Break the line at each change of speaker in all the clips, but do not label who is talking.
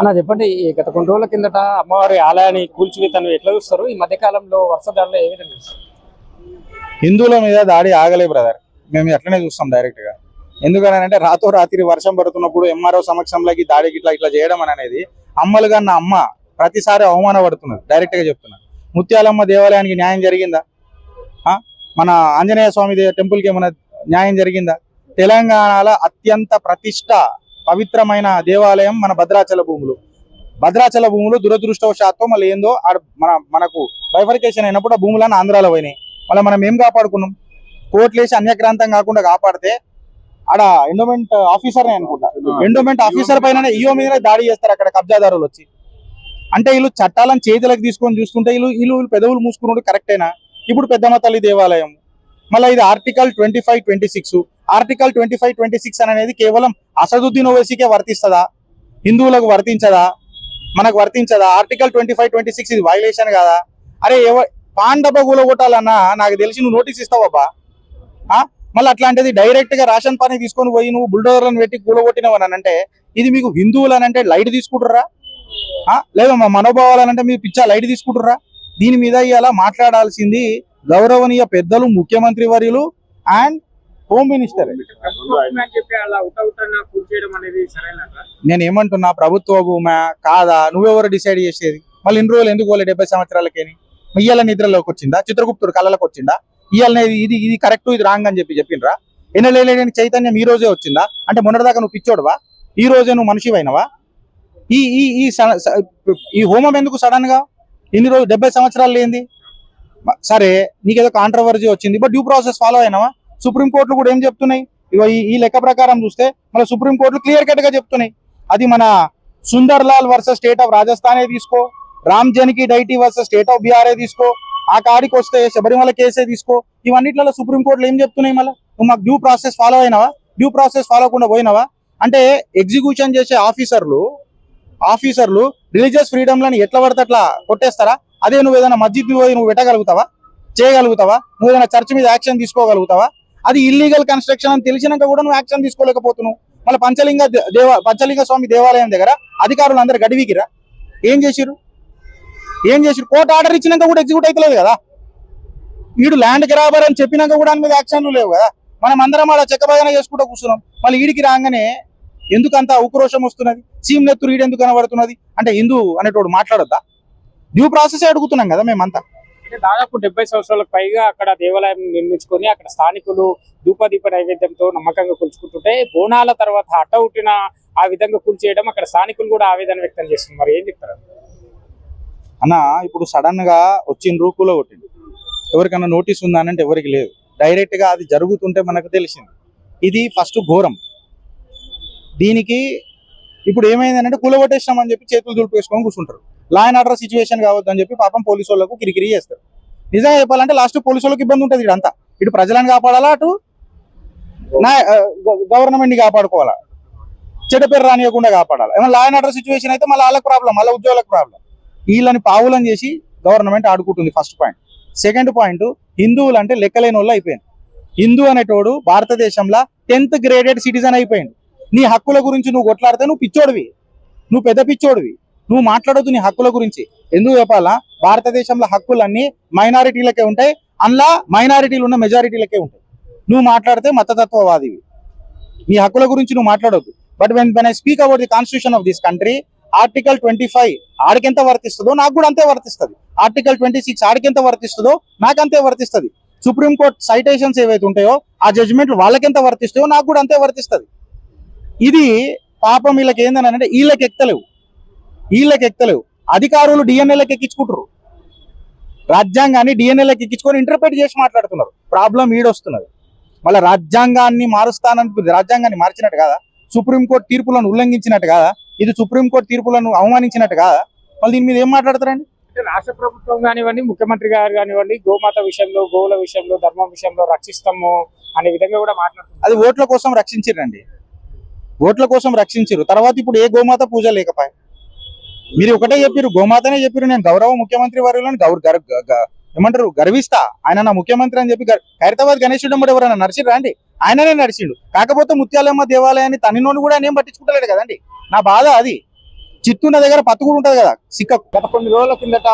అన్న చెప్పండి గత కొన్ని రోజుల కిందట అమ్మవారి ఆలయాన్ని కూల్చివేతను ఎట్లా చూస్తారు? ఈ మధ్యకాలంలో కాలంలో దాడిలో ఏ విధంగా చూస్తారు?
హిందువుల మీద దాడి ఆగలే బ్రదర్ మేము అట్లనే చూస్తాం డైరెక్ట్గా. ఎందుకనంటే రాతో రాత్రి వర్షం పడుతున్నప్పుడు ఎంఆర్ఓ సమక్షంలోకి దాడికి ఇట్లా ఇట్లా చేయడం అనేది అమ్మలు కన్నా అమ్మ ప్రతిసారి అవమానపడుతున్నారు డైరెక్ట్గా చెప్తున్నారు ముత్యాలమ్మ దేవాలయానికి న్యాయం జరిగిందా? ఆ? మన ఆంజనేయ స్వామి టెంపుల్కి టెంపుల్కి ఏమైనా న్యాయం జరిగిందా? తెలంగాణలో అత్యంత ప్రతిష్ట పవిత్రమైన దేవాలయం మన భద్రాచల భూములు. భద్రాచల భూములు దురదృష్టవశాత్తు మళ్ళీ ఏందో ఆడ మన మనకు బైఫర్కేషన్ అయినప్పుడు ఆ భూములను ఆంధ్రాలో పోయినాయి. మళ్ళీ మనం ఏం కాపాడుకున్నాం? కోట్లేసి అన్యక్రాంతం కాకుండా కాపాడితే ఆడ ఎండోమెంట్ ఆఫీసర్ అనుకుంటా. ఎండోమెంట్ ఆఫీసర్ పైన ఇయో మీద దాడి చేస్తారు అక్కడ కబ్జాదారులు వచ్చి. అంటే వీళ్ళు చట్టాలను చేతులకు తీసుకొని చూస్తుంటే వీళ్ళు వీళ్ళు వీళ్ళు పెదవులు మూసుకున్నాడు కరెక్టేనా ఇప్పుడు పెద్దమ్మ తల్లి దేవాలయం. మళ్ళీ ఇది article twenty five twenty six. Article twenty five twenty six అనేది కేవలం అసదుద్దీన్ ఓవైసీకే వర్తిస్తుందా? హిందువులకు వర్తించదా? మనకు వర్తించదా? Article twenty five twenty six ఇది వైలేషన్ కదా? అరే ఎవ పాండప కూలగొట్టాలన్నా నాకు తెలిసి నువ్వు నోటీస్ ఇస్తావబ్బా ఆ? మళ్ళీ అట్లాంటిది డైరెక్ట్గా రేషన్ పని తీసుకొని పోయి నువ్వు బుల్డోజర్లను పెట్టి కూలగొట్టినవని అంటే? ఇది మీకు హిందువులు అని అంటే లైట్ తీసుకుంటుర్రా? లేదా మా మనోభావాలనంటే మీరు పిచ్చా లైట్ తీసుకుంటుర్రా? దీని మీద ఇలా మాట్లాడాల్సింది గౌరవనీయ పెద్దలు ముఖ్యమంత్రి వర్యులు అండ్ హోమ్ మినిస్టర్ నేను ఏమంటున్నా ప్రభుత్వ భూమా కాదా? నువ్వెవరు డిసైడ్ చేసేది? మళ్ళీ ఇన్ని రోజులు ఎందుకు పోలే డెబ్బై సంవత్సరాలకేని? ఇయ్యాల నిద్రలోకి వచ్చిందా చిత్రగుప్తుడు కళ్ళలోకి వచ్చిందా ఇయ్యాలనేది ఇది ఇది కరెక్ట్ ఇది రాంగ్ అని చెప్పి చెప్పినరా ఎన్నలేని చైతన్యం ఈ రోజే వచ్చిందా? అంటే మొన్నటిదాకా నువ్వు పిచ్చోడువా? ఈ రోజే నువ్వు మనిషి అయినవా ఈ ఈ ఈ హోమం ఎందుకు సడన్గా? ఇన్ని రోజు డెబ్బై సంవత్సరాలు లేనిది? సరే నీకేదో కాంట్రవర్సీ వచ్చింది బట్ డ్యూ ప్రాసెస్ ఫాలో అయినావా? సుప్రీం కోర్టులు కూడా ఏం చెప్తున్నాయి? ఇగో ఈ లెక్క ప్రకారం చూస్తే మన సుప్రీంకోర్టులు క్లియర్ కట్గా చెప్తున్నాయి. అది మన Sundar Lal versus state of రాజస్థానే తీసుకో Ram Janaki deity versus state of బీహారే తీసుకో ఆ కాడికి వస్తే శబరిమల కేసే తీసుకో ఇవన్నిట్లలో సుప్రీంకోర్టులు ఏం చెప్తున్నాయి మళ్ళీ? నువ్వు మాకు డ్యూ ప్రాసెస్ ఫాలో అయినావా? డ్యూ ప్రాసెస్ ఫాలో అవ్వకుండా పోయినావా? అంటే ఎగ్జిక్యూషన్ చేసే ఆఫీసర్లు ఆఫీసర్లు రిలీజియస్ ఫ్రీడమ్లను ఎట్లా పడితే అట్లా కొట్టేస్తారా? అదే నువ్వు ఏదైనా మస్జిద్ పోయి నువ్వు పెట్టగలుగుతావా? చేయగలుగుతావా? నువ్వు ఏదైనా చర్చ్ మీద యాక్షన్ తీసుకోగలుగుతావా? అది ఇల్లీగల్ కన్స్ట్రక్షన్ అని తెలిసినాక కూడా నువ్వు యాక్షన్ తీసుకోలేకపోతున్నావు. మళ్ళీ పంచలింగ దేవ పంచలింగ స్వామి దేవాలయం దగ్గర అధికారులు అందరు గడివికిరా ఏం చేసిరు ఏం చేసిరు కోర్టు ఆర్డర్ ఇచ్చినాక కూడా ఎగ్జిక్యూట్ అవుతలేదు కదా? వీడు ల్యాండ్ కిరాబర్ అని చెప్పినాక కూడా దాని మీద యాక్షన్లు లేవు కదా? మనం అందరం అలా చెక్కబాగన చేసుకుంటూ కూర్చున్నాం. మళ్ళీ ఈడికి రాగానే ఎందుకంత ఉక్రోషం వస్తున్నది? సీమ్ నెత్తురు ఈడు ఎందుకు కనబడుతున్నది? అంటే హిందూ అనేటోడు మాట్లాడొద్దా? డ్యూ ప్రాసెస్ అడుగుతున్నాం కదా మేమంతా.
అంటే దాదాపు డెబ్బై సంవత్సరాలకు పైగా అక్కడ దేవాలయం నిర్మించుకొని అక్కడ స్థానికులు ధూపదీప నైవేద్యంతో నమ్మకంగా కూల్చుకుంటుంటే బోనాల తర్వాత అట్ట ఉట్టిన ఆ విధంగా కూల్చేయడం అక్కడ స్థానికులు కూడా ఆవేదన వ్యక్తం చేస్తున్నారు. మరి ఏం చెప్తారు?
అన్న ఇప్పుడు సడన్గా వచ్చిన రూపులో కొట్టింది ఎవరికన్నా నోటీస్ ఉందా అంటే ఎవరికి లేదు. డైరెక్ట్గా అది జరుగుతుంటే మనకు తెలిసింది. ఇది ఫస్ట్ ఘోరం. దీనికి ఇప్పుడు ఏమైందంటే కూలగొట్టేసినాం అని చెప్పి చేతులు దులిపేసుకొని కూర్చుంటారు. లా అండ్ ఆర్డర్ సిచ్యువేషన్ కావద్దని చెప్పి పాపం పోలీసు వాళ్ళకు కిరికిరి చేస్తారు. నిజంగా చెప్పాలంటే లాస్ట్ పోలీసు వాళ్ళకి ఇబ్బంది ఉంటుంది ఇదంతా. ఇటు ప్రజలను కాపాడాలా అటు నా గవర్నమెంట్ని కాపాడుకోవాలా? చెడ్డ పేరు రానియకుండా కాపాడాలి? ఏమైనా లా అండ్ ఆర్డర్ సిచ్యువేషన్ అయితే మళ్ళీ వాళ్ళకి ప్రాబ్లం మళ్ళీ ఉద్యోగులకు ప్రాబ్లం వీళ్ళని పావులని చేసి గవర్నమెంట్ ఆడుకుంటుంది ఫస్ట్ పాయింట్ సెకండ్ పాయింట్ హిందువులు అంటే లెక్కలేని వాళ్ళు అయిపోయింది హిందూ అనేటోడు భారతదేశంలో టెన్త్ గ్రేడెడ్ సిటిజన్ అయిపోయింది నీ హక్కుల గురించి నువ్వు కొట్లాడితే నువ్వు పిచ్చోడివి. నువ్వు పెద్ద పిచ్చోడివి. నువ్వు మాట్లాడొద్దు నీ హక్కుల గురించి. ఎందుకు చెప్పాలా? భారతదేశంలో హక్కులన్నీ మైనారిటీలకే ఉంటాయి. అందులో మైనారిటీలు ఉన్న మెజారిటీలకే ఉంటాయి. నువ్వు మాట్లాడితే మతతత్వవాదివి. నీ హక్కుల గురించి నువ్వు మాట్లాడొద్దు. But when when I speak about the constitution of this country article twenty five ఆడికెంత వర్తిస్తుందో నాకు కూడా అంతే వర్తిస్తుంది. ఆర్టికల్ ట్వంటీ సిక్స్ ఆడికెంత వర్తిస్తుందో నాకు అంతే వర్తిస్తుంది. సుప్రీం కోర్ట్ సైటేషన్స్ ఏవైతే ఉంటాయో ఆ జడ్జిమెంట్లు వాళ్ళకెంత వర్తిస్తాయో నాకు కూడా అంతే వర్తిస్తుంది. ఇది పాపం వీళ్ళకి ఏందని అంటే వీళ్ళకి ఎక్కలేవు. వీళ్ళకి ఎక్కలేవు. అధికారులు డిఎన్ఏలకు ఎక్కించుకుంటారు రాజ్యాంగాన్ని డిఎన్ఏలకు ఎక్కించుకొని ఇంటర్ప్రిట్ చేసి మాట్లాడుతున్నారు. ప్రాబ్లం ఈడొస్తున్నది. మళ్ళీ రాజ్యాంగాన్ని మారుస్తానని రాజ్యాంగాన్ని మార్చినట్టు కాదా? సుప్రీంకోర్టు తీర్పులను ఉల్లంఘించినట్టు కాదా? ఇది సుప్రీంకోర్టు తీర్పులను అవమానించినట్టు కాదా? మళ్ళీ దీని మీద ఏం మాట్లాడతారండి?
అంటే రాష్ట్ర ప్రభుత్వం కానివ్వండి ముఖ్యమంత్రి గారు కానివ్వండి గోమాత విషయంలో గోవుల విషయంలో ధర్మం విషయంలో రక్షిస్తాము అనే విధంగా కూడా మాట్లాడుతున్నారు.
అది ఓట్ల కోసం రక్షించిరండి ఓట్ల కోసం రక్షించారు తర్వాత ఇప్పుడు ఏ గోమాత పూజ లేకపోయా? మీరు ఒకటే చెప్పారు గోమాతనే చెప్పారు నేను గౌరవ ముఖ్యమంత్రి వారిలో గౌరవ గర్- ఏమంటారు గర్విస్తా. ఆయన నా ముఖ్యమంత్రి అని చెప్పి ఖైరతాబాద్ గణేశుడు మరి ఎవరైనా నడిచిండు రండి ఆయననే నడిచిండు. కాకపోతే ముత్యాలమ్మ దేవాలయాన్ని తనినోని కూడా ఆయన ఏం పట్టించుకుంటలేడు కదండి నా బాధ అది. చిత్తూరు దగ్గర పత్తు కూడా కదా సిక్క.
గత కొన్ని రోజుల కిందట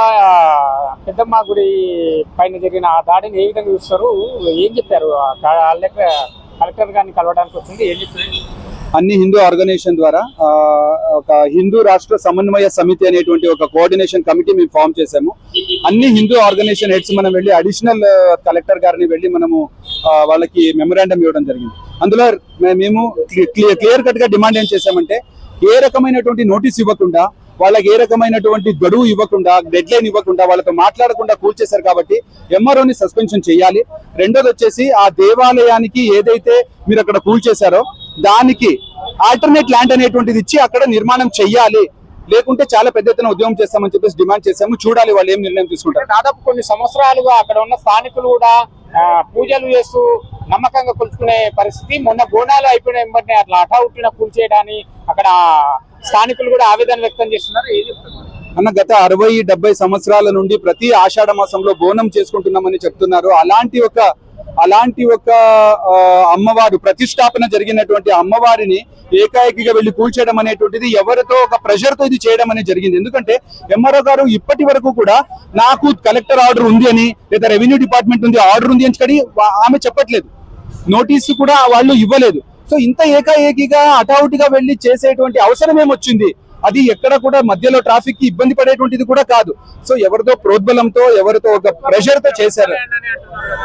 పెద్దమ్మ గుడి పైన జరిగిన ఆ దాడిని ఏ విధంగా చూస్తారు? ఏం చెప్పారు? కలెక్టర్ గారిని కలవడానికి వచ్చింది ఏం చెప్పారు?
అన్ని హిందూ ఆర్గనైజేషన్ ద్వారా ఒక హిందూ రాష్ట్ర సమన్వయ సమితి అనేటువంటి ఒక కోఆర్డినేషన్ కమిటీ మేము ఫామ్ చేశాము. అన్ని హిందూ ఆర్గనైజేషన్ హెడ్స్ మనం వెళ్ళి అడిషనల్ కలెక్టర్ గారిని వెళ్ళి మనము వాళ్ళకి మెమరాండం ఇవ్వడం జరిగింది. అందులో మేము క్లియర్ కట్గా డిమాండ్ ఏం చేశామంటే ఏ రకమైనటువంటి నోటీస్ ఇవ్వకుండా వాళ్ళకి ఏ రకమైనటువంటి గడువు ఇవ్వకుండా డెడ్ లైన్ ఇవ్వకుండా వాళ్ళతో మాట్లాడకుండా కూల్చేశారు కాబట్టి ఎంఆర్ఓని సస్పెన్షన్ చేయాలి. రెండోది వచ్చేసి ఆ దేవాలయానికి ఏదైతే మీరు అక్కడ కూల్చేశారో దానికి ఆల్టర్నేట్ ల్యాండ్ అనేటువంటిది ఇచ్చి అక్కడ నిర్మాణం చెయ్యాలి. లేకుంటే చాలా పెద్ద ఎత్తున ఉద్యమం చేస్తామని చెప్పేసి డిమాండ్ చేశాము. చూడాలి వాళ్ళు ఏం నిర్ణయం తీసుకుంటారు.
దాదాపు కొన్ని సంవత్సరాలుగా అక్కడ ఉన్న స్థానికులు కూడా పూజలు చేస్తూ నమ్మకంగా కొలుచుకునే పరిస్థితి. మొన్న బోనాలు అయిపోయిన వెంబడినే అట్లా అటావుట్టిన కూల్చేయడాన్ని అక్కడ స్థానికులు కూడా ఆవేదన వ్యక్తం చేస్తున్నారు.
అన్న గత అరవై డెబ్బై సంవత్సరాల నుండి ప్రతి ఆషాఢ మాసంలో బోనం చేసుకుంటున్నామని చెప్తున్నారు. అలాంటి ఒక అలాంటి ఒక అమ్మవారు ప్రతిష్టాపన జరిగినటువంటి అమ్మవారిని ఏకాఏకిగా వెళ్ళి కూల్చేయడం అనేటువంటిది ఎవరితో ఒక ప్రెషర్తో ఇది చేయడం అనేది జరిగింది. ఎందుకంటే ఎంఆర్ఓ గారు ఇప్పటి వరకు కూడా నాకు కలెక్టర్ ఆర్డర్ ఉంది అని లేదా రెవెన్యూ డిపార్ట్మెంట్ ఉంది ఆర్డర్ ఉంది అని కానీ ఆమె చెప్పట్లేదు. నోటీసు కూడా వాళ్ళు ఇవ్వలేదు. సో ఇంత ఏకాఏకిగా అటావుటిగా వెళ్ళి చేసేటువంటి అవసరం ఏమొచ్చింది? అది ఎక్కడ కూడా మధ్యలో ట్రాఫిక్కి ఇబ్బంది పడేటువంటిది కూడా కాదు. సో ఎవరితో ప్రోద్బలంతో ఎవరితో ఒక ప్రెషర్తో చేశారు.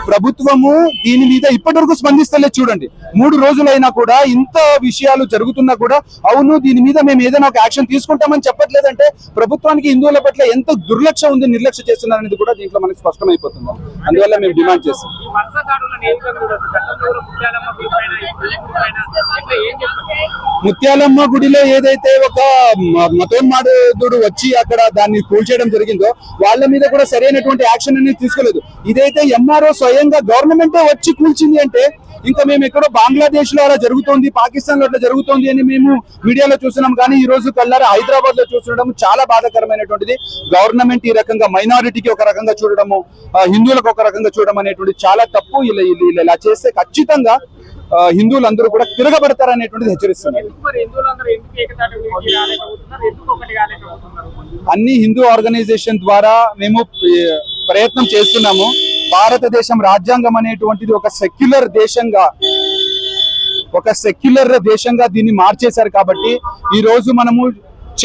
ప్రభుత్వము దీని మీద ఇప్పటి వరకు స్పందిస్తలేదు చూడండి. మూడు రోజులైనా కూడా ఇంత విషయాలు జరుగుతున్నా కూడా అవును దీని మీద మేము ఏదైనా ఒక యాక్షన్ తీసుకుంటామని చెప్పట్లేదంటే ప్రభుత్వానికి హిందువుల పట్ల ఎంత దుర్లక్ష్యం ఉంది నిర్లక్ష్య చేస్తున్నారు అనేది కూడా దీంట్లో మనకి స్పష్టమైపోతుంది. అందువల్ల మేము డిమాండ్ చేస్తాం.
ముత్యాలమ్మ
గుడిలో ఏదైతే ఒక మతం మాడుడు వచ్చి అక్కడ దాన్ని కూల్చేయడం జరిగిందో వాళ్ళ మీద కూడా సరైనటువంటి యాక్షన్ అనేది తీసుకోలేదు. ఇదైతే ఎంఆర్ఓ స్వయంగా గవర్నమెంటే వచ్చి కూల్చింది అంటే ఇంకా మేము ఎక్కడో బంగ్లాదేశ్లో అలా జరుగుతోంది పాకిస్తాన్లో అట్లా జరుగుతోంది అని మేము మీడియాలో చూస్తున్నాం. కానీ ఈ రోజు కల్లారా హైదరాబాద్లో చూస్తుండడం చాలా బాధాకరమైనటువంటిది. గవర్నమెంట్ ఈ రకంగా మైనారిటీకి ఒక రకంగా చూడడము హిందువులకు ఒక రకంగా చూడడం అనేటువంటి చాలా తప్పు. ఇలా ఇలా- ఇలా- చేస్తే ఖచ్చితంగా హిందువులందరూ కూడా తిరగబడతారు అనేటువంటిది హెచ్చరిస్తున్నారు అన్ని హిందూ ఆర్గనైజేషన్ ద్వారా మేము ప్రయత్నం చేస్తున్నాము. భారతదేశం రాజ్యాంగం అనేటువంటిది ఒక సెక్యులర్ దేశంగా ఒక సెక్యులర్ దేశంగా దీన్ని మార్చేశారు కాబట్టి ఈ రోజు మనము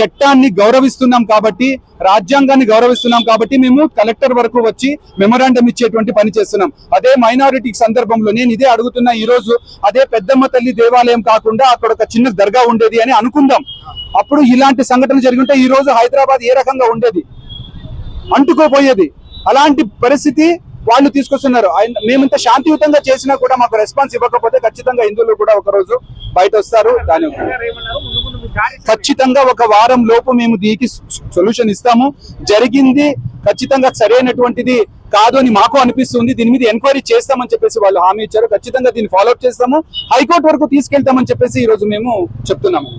చట్టాన్ని గౌరవిస్తున్నాం కాబట్టి రాజ్యాంగాన్ని గౌరవిస్తున్నాం కాబట్టి మేము కలెక్టర్ వరకు వచ్చి మెమరాండం ఇచ్చేటువంటి పని చేస్తున్నాం. అదే మైనారిటీ సందర్భంలో నేను ఇదే అడుగుతున్నా ఈ రోజు అదే పెద్దమ్మ తల్లి దేవాలయం కాకుండా అక్కడ ఒక చిన్న దర్గా ఉండేది అని అనుకుందాం. అప్పుడు ఇలాంటి సంఘటన జరిగి ఈ రోజు హైదరాబాద్ ఏ రకంగా ఉండేది? అంటుకోపోయేది. అలాంటి పరిస్థితి వాళ్ళు తీసుకొస్తున్నారు. ఆయన- మేమింత శాంతియుతంగా చేసినా కూడా మాకు రెస్పాన్స్ ఇవ్వకపోతే ఖచ్చితంగా హిందువులు కూడా ఒక రోజు బయట వస్తారు దాని ఖచ్చితంగా ఒక వారం లోపు మేము దీనికి సొల్యూషన్ ఇస్తాము. జరిగింది ఖచ్చితంగా సరైనటువంటిది కాదు అని మాకు అనిపిస్తుంది. దీని మీద ఎంక్వైరీ చేస్తామని చెప్పేసి వాళ్ళు హామీ ఇచ్చారు. ఖచ్చితంగా దీన్ని ఫాలోఅప్ చేస్తాము. హైకోర్టు వరకు తీసుకెళ్తామని చెప్పేసి ఈ రోజు మేము చెప్తున్నాము.